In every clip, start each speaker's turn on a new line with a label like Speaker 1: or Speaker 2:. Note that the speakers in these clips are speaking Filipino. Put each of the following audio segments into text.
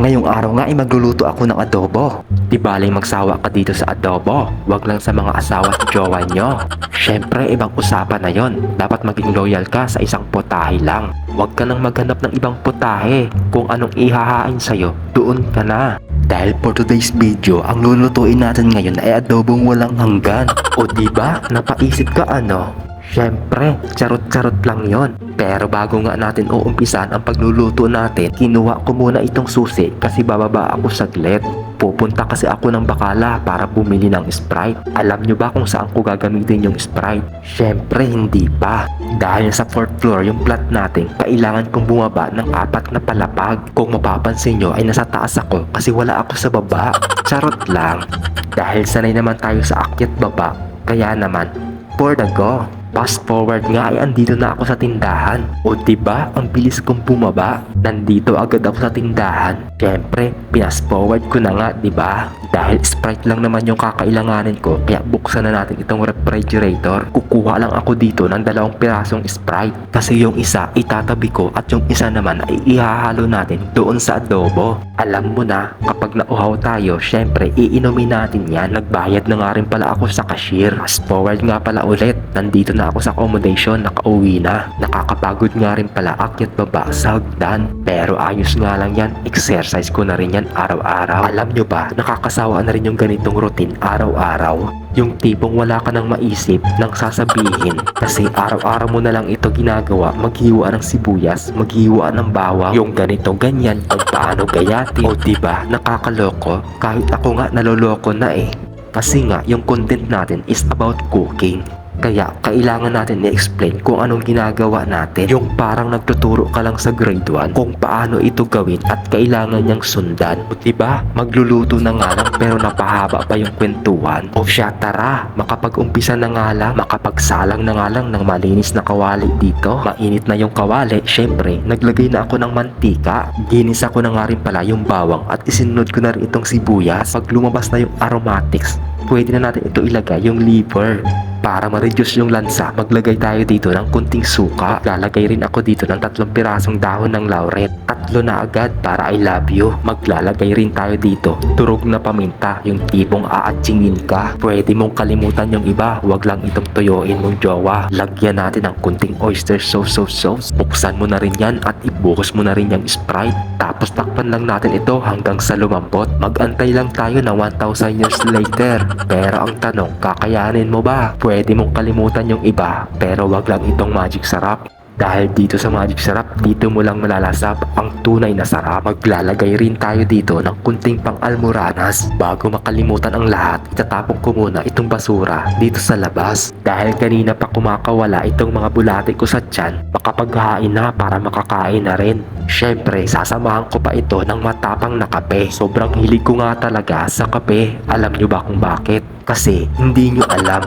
Speaker 1: Ngayong araw nga ay magluluto ako ng adobo. Di baling magsawa ka dito sa adobo. Huwag lang sa mga asawa at jowa nyo. Syempre, ibang usapan na yon. Dapat maging loyal ka sa isang putahe lang. Huwag ka nang maghanap ng ibang putahe. Kung anong ihahain sa'yo, doon ka na. Dahil for today's video, ang lulutuin natin ngayon ay adobong walang hanggan. O di ba? Napaisip ka ano? Syempre, charot-charot lang yon. Pero bago nga natin uumpisan ang pagluluto natin, kinuha ko muna itong susi kasi bababa ako saglit. Pupunta kasi ako ng Bakala para bumili ng Sprite. Alam nyo ba kung saan ko gagamitin yung Sprite? Syempre hindi pa. Dahil sa fourth floor yung flat natin, kailangan kong bumaba ng apat na palapag. Kung mapapansin nyo ay nasa taas ako kasi wala ako sa baba. Charot lang. Dahil sanay naman tayo sa akyat baba, kaya naman, for the go. Fast forward nga ay andito na ako sa tindahan. O diba, ang bilis kong bumaba. Nandito agad ako sa tindahan. Siyempre, pinas forward ko na nga, diba? Dahil Sprite lang naman yung kakailanganin ko, kaya buksan na natin itong refrigerator. Kukuha lang ako dito ng dalawang pirasong Sprite. Kasi yung isa itatabi ko at yung isa naman ay ihahalo natin doon sa adobo. Alam mo na, kapag nauhaw tayo, syempre iinumin natin yan. Nagbayad na nga rin pala ako sa cashier. Fast forward nga pala ulit, nandito na ako sa accommodation, nakauwi na. Nakakapagod nga rin pala akyat baba sa hagdan. Pero ayos nga lang yan, exercise ko na rin yan araw-araw. Alam nyo ba, nakakasawa na rin yung ganitong routine araw-araw. Yung tipong wala ka nang maisip nang sasabihin kasi araw-araw mo na lang ito ginagawa maghiwa ng sibuyas, maghiwa ng bawang yung ganito ganyan kung paano gayatin o diba nakakaloko kahit ako nga naloloko na eh kasi nga yung content natin is about cooking kaya kailangan natin i-explain kung anong ginagawa natin. Yung parang nagtuturo ka lang sa grade 1 kung paano ito gawin at kailangan niyang sundan. O diba, magluluto na nga lang pero napahaba pa yung kwentuhan. O siya tara, makapag-umpisa na nga lang, makapagsalang na nga lang ng malinis na kawali dito. Mainit na yung kawali, syempre, naglagay na ako ng mantika. Ginisa ko na nga rin pala yung bawang at isinunod ko na rin itong sibuyas. Pag lumabas na yung aromatics, pwede na natin ito ilagay yung liver. Para ma-reduce yung lansa, maglagay tayo dito ng kunting suka. Lalagay rin ako dito ng tatlong pirasong dahon ng laurel. Tatlo na agad para I love you. Maglalagay rin tayo dito. Turog na paminta, yung tipong aatsingin ka. Pwede mong kalimutan yung iba, wag lang itong tuyuin mong jowa. Lagyan natin ng kunting oyster sauce sauce sauce. Buksan mo na rin yan at ibuhos mo na rin yung Sprite. Tapos takpan lang natin ito hanggang sa lumambot. Magantay lang tayo na 1,000 years later. Pero ang tanong, kakayanin mo ba? Pwede mong kalimutan yung iba, pero wag lang itong magic sarap. Dahil dito sa Magic Sarap, dito mo lang malalasap ang tunay na sarap. Maglalagay rin tayo dito ng kunting pang almoranas. Bago makalimutan ang lahat, itatapon ko muna itong basura dito sa labas. Dahil kanina pa kumakawala itong mga bulate ko sa tiyan, makapaghain na para makakain na rin. Siyempre, sasamahan ko pa ito ng matapang na kape. Sobrang hilig ko nga talaga sa kape. Alam nyo ba kung bakit? Kasi hindi nyo alam.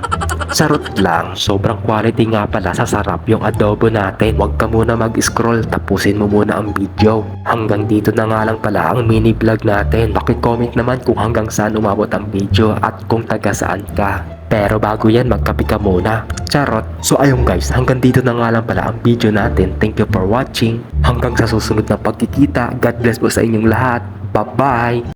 Speaker 1: Sarot lang, sobrang quality nga pala sa sarap yung adobo natin. Huwag ka muna mag-scroll, tapusin mo muna ang video. Hanggang dito na nga lang pala ang mini vlog natin. Pakicomment naman kung hanggang saan umabot ang video at kung taga saan ka. Pero bago yan, magkape ka muna. Charot. So ayun guys, hanggang dito na nga lang pala ang video natin. Thank you for watching. Hanggang sa susunod na pagkikita. God bless po sa inyong lahat. Bye-bye!